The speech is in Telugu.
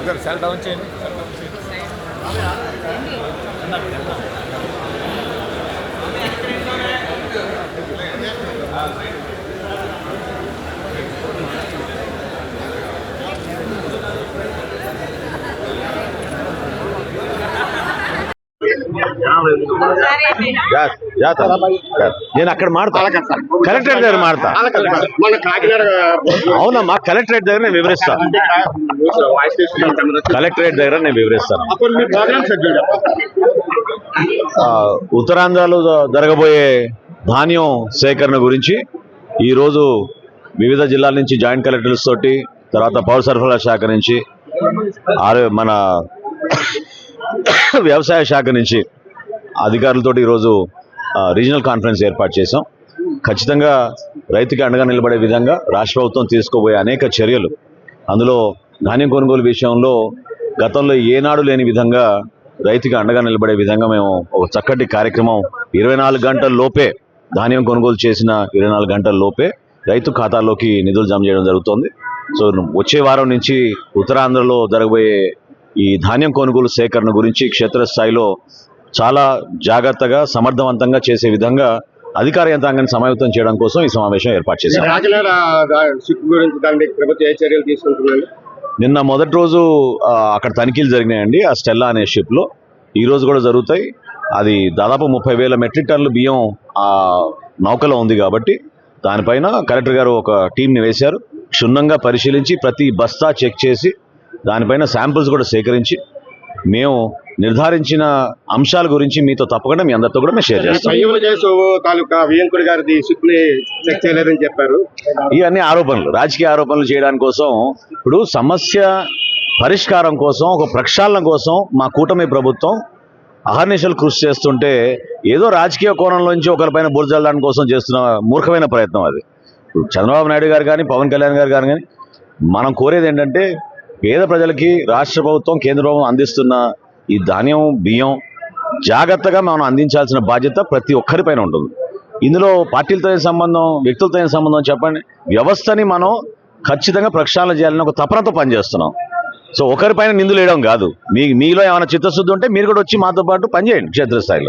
ఒకసారి సెల్ డౌన్ చేయండి. సెల్ డౌన్ చేయండి నేను అక్కడ మాడతా. కలెక్టరేట్ దగ్గర మాడతా. అవునమ్మా కలెక్టరేట్ దగ్గర నేను వివరిస్తాను కలెక్టరేట్ దగ్గర నేను వివరిస్తాను. ఉత్తరాంధ్రలో జరగబోయే ధాన్యం సేకరణ గురించి ఈరోజు వివిధ జిల్లాల నుంచి జాయింట్ కలెక్టర్స్ తోటి తర్వాత పౌర సరఫరా శాఖ నుంచి మన వ్యవసాయ శాఖ నుంచి అధికారులతో ఈరోజు రీజనల్ కాన్ఫరెన్స్ ఏర్పాటు చేశాం. ఖచ్చితంగా రైతుకి అండగా నిలబడే విధంగా రాష్ట్ర ప్రభుత్వం తీసుకోబోయే అనేక చర్యలు. అందులో ధాన్యం కొనుగోలు విషయంలో గతంలో ఏనాడు లేని విధంగా రైతుకి అండగా నిలబడే విధంగా మేము ఒక చక్కటి కార్యక్రమం ఇరవై నాలుగు గంటల లోపే ధాన్యం కొనుగోలు చేసిన ఇరవై నాలుగు గంటల లోపే రైతు ఖాతాల్లోకి నిధులు జమ చేయడం జరుగుతోంది. సో వచ్చే వారం నుంచి ఉత్తరాంధ్రలో జరగబోయే ఈ ధాన్యం కొనుగోలు సేకరణ గురించి క్షేత్రస్థాయిలో చాలా జాగ్రత్తగా సమర్థవంతంగా చేసే విధంగా అధికార యంత్రాంగాన్ని సమాయత్తం చేయడం కోసం ఈ సమావేశం ఏర్పాటు చేశాం కాకినాడ షిప్ గురించి దాని ప్రభుత్వం ఏ చర్యలు తీసుకుంటున్నాను నిన్న మొదటి రోజు అక్కడ తనిఖీలు జరిగినాయండి ఆ స్టెల్లా అనే షిప్లో. ఈ రోజు కూడా జరుగుతాయి. అది దాదాపు ముప్పై వేల మెట్రిక్ టన్నుల బియ్యం ఆ నౌకలో ఉంది కాబట్టి దానిపైన కలెక్టర్ గారు ఒక టీంని వేశారు. క్షుణ్ణంగా పరిశీలించి ప్రతి బస్తా చెక్ చేసి దానిపైన శాంపిల్స్ కూడా సేకరించి మేము నిర్ధారించిన అంశాల గురించి మీతో తప్పకుండా మీ అందరితో కూడా మేము షేర్ చేస్తాం. చెప్పారు. ఇవన్నీ ఆరోపణలు రాజకీయ ఆరోపణలు చేయడానికి కోసం ఇప్పుడు సమస్య పరిష్కారం కోసం ఒక ప్రక్షాళన కోసం మా కూటమి ప్రభుత్వం అహర్నిశలు కృషి చేస్తుంటే ఏదో రాజకీయ కోణంలోంచి ఒకరిపైన బురజల్లడానికి కోసం చేస్తున్న మూర్ఖమైన ప్రయత్నం అది. చంద్రబాబు నాయుడు గారు కానీ పవన్ కళ్యాణ్ గారు కానీ కానీ మనం కోరేది ఏంటంటే పేద ప్రజలకి రాష్ట్ర ప్రభుత్వం కేంద్ర ప్రభుత్వం అందిస్తున్న ఈ ధాన్యం బియ్యం జాగ్రత్తగా మనం అందించాల్సిన బాధ్యత ప్రతి ఒక్కరిపైన ఉంటుంది. ఇందులో పార్టీలతో సంబంధం వ్యక్తులతో సంబంధం చెప్పండి. వ్యవస్థని మనం ఖచ్చితంగా ప్రక్షాళన చేయాలని ఒక తపనతో పనిచేస్తున్నాం. సో ఒకరిపైన నిందులు వేయడం కాదు. మీ మీలో ఏమైనా చిత్తశుద్ధి ఉంటే మీరు కూడా వచ్చి మాతో పాటు పనిచేయండి క్షేత్రస్థాయిలో.